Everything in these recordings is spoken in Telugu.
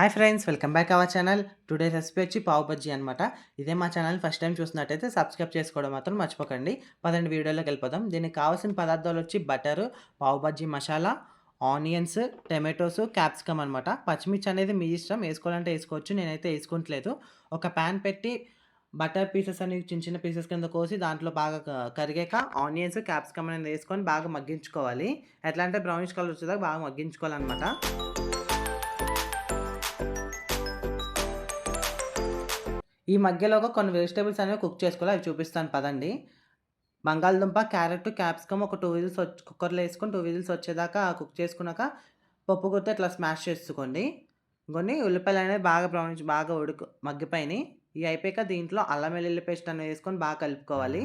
Hi friends welcome back our channel. Today recipe వచ్చి పావు బజ్జీ అనమాట ఇదే మా ఛానల్ ఫస్ట్ టైం చూసినట్టయితే సబ్స్క్రైబ్ చేసుకోవడం మాత్రం మర్చిపోకండి. పదండి వీడియోలోకి వెళ్ళిపోదాం. దీనికి కావాల్సిన పదార్థాలు వచ్చి butter pav bhaji masala onions tomatoes capsicum అనమాట పచ్చిమిర్చి అనేది మీ ఇష్టం. వేసుకోవాలంటే వేసుకోవచ్చు. నేనైతే వేసుకుంటలేదు. ఒక ప్యాన్ పెట్టి బటర్ పీసెస్ అనేవి చిన్న చిన్న పీసెస్ కింద కోసి దాంట్లో బాగా కరిగాక ఆనియన్స్ క్యాప్సికమ్ అనేది వేసుకొని బాగా మగ్గించుకోవాలి. ఎట్లా అంటే బ్రౌనిష్ కలర్ వచ్చేదాకా బాగా మగ్గించుకోవాలన్నమాట. ఈ మధ్యలోగా కొన్ని వెజిటేబుల్స్ అనేవి కుక్ చేసుకోవాలి. అవి చూపిస్తాను పదండి. బంగాళదుంప క్యారెట్ క్యాప్సికమ్ ఒక టూ విజిల్స్ వచ్చి కుక్కర్లో వేసుకొని టూ విజిల్స్ వచ్చేదాకా కుక్ చేసుకున్నాక పప్పు గుర్తు ఇట్లా స్మాష్ చేసుకోండి. కొన్ని ఉల్లిపాయలు అనేవి బాగా బ్రౌన్ బాగా ఉడుకు మగ్గిపోయినాయి. ఇవి అయిపోయాక దీంట్లో అల్లం వెల్లుల్లి పేస్ట్ అనేది వేసుకొని బాగా కలుపుకోవాలి.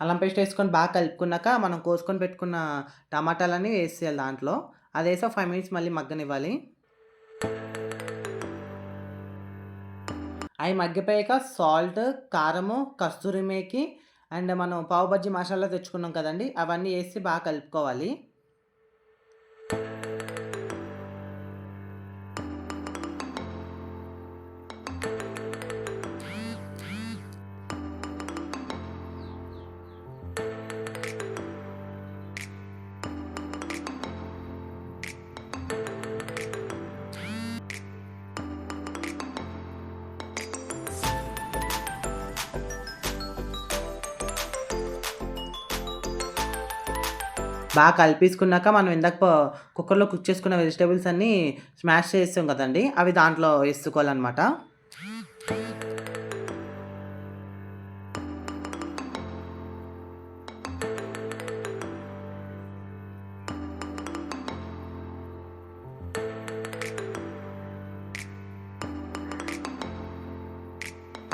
అల్లం పేస్ట్ వేసుకొని బాగా కలుపుకున్నాక మనం కోసుకొని పెట్టుకున్న టమాటాలన్నీ వేసేయాలి దాంట్లో. అది వేసి ఫైవ్ మినిట్స్ మళ్ళీ మగ్గనివ్వాలి. అవి మగ్గిపోయాక సాల్ట్ కారము కస్తూరి మేకి అండ్ మనం పావు బజ్జీ మసాలా తెచ్చుకున్నాం కదండి అవన్నీ వేసి బాగా కలుపుకోవాలి. బాగా కలిపేసుకున్నాక మనం ఇందాక కుక్కర్లో కుక్ చేసుకున్న వెజిటేబుల్స్ అన్నీ స్మాష్ చేస్తాం కదండి. అవి దాంట్లో వేసుకోవాలన్నమాట.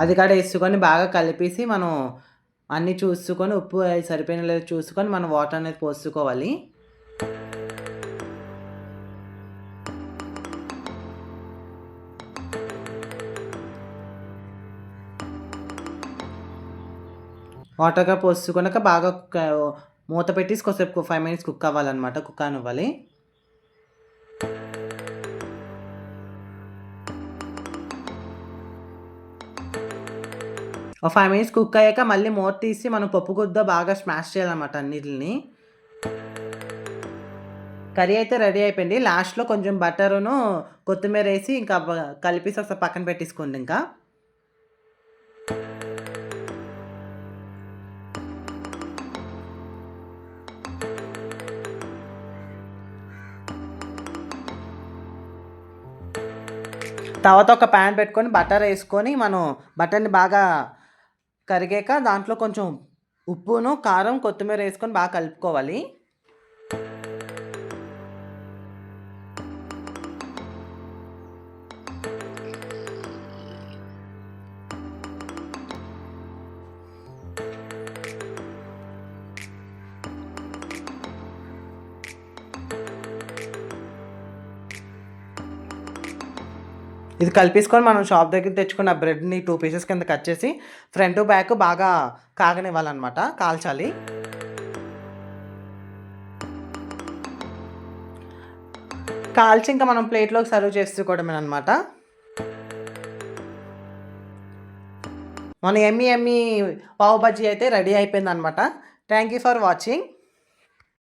అది కూడా వేసుకొని బాగా కలిపేసి మనం అన్నీ చూసుకొని ఉప్పు సరిపోయిన లేదో చూసుకొని మనం వాటర్ అనేది పోసుకోవాలి. వాటర్గా పోసుకున్నాక బాగా మూత పెట్టేసి కొద్దిసేపు ఫైవ్ మినిట్స్ కుక్ అవ్వాలన్నమాట. కుక్ అనివ్వాలి ఒక ఫైవ్ మినిట్స్ కుక్ అయ్యాక మళ్ళీ మూత తీసి మనం పప్పు గుద్ద బాగా స్మాష్ చేయాలన్నమాట అన్నిటిని. కర్రీ అయితే రెడీ అయిపోయింది. లాస్ట్లో కొంచెం బటరును కొత్తిమీర వేసి ఇంకా కలిపేసి ఒకసారి పక్కన పెట్టేసుకోండి ఇంకా. తర్వాత ఒక ప్యాన్ పెట్టుకొని బటర్ వేసుకొని మనం బటర్ని బాగా కరిగాక దాంట్లో కొంచెం ఉప్పును కారం కొత్తిమీర వేసుకొని బాగా కలుపుకోవాలి. ఇది కలిపేసుకొని మనం షాప్ దగ్గర తెచ్చుకున్న బ్రెడ్ని టూ పీసెస్ కింద కట్ చేసి ఫ్రంట్ బ్యాక్ బాగా కాగనివ్వాలన్నమాట కాల్చాలి. కాల్చి ఇంకా మనం ప్లేట్లోకి సర్వ్ చేసుకోవడమే అనమాట మన ఎమ్మి ఎమ్మి పావు బజ్జీ అయితే రెడీ అయిపోయింది అనమాట థ్యాంక్ యూ ఫర్ వాచింగ్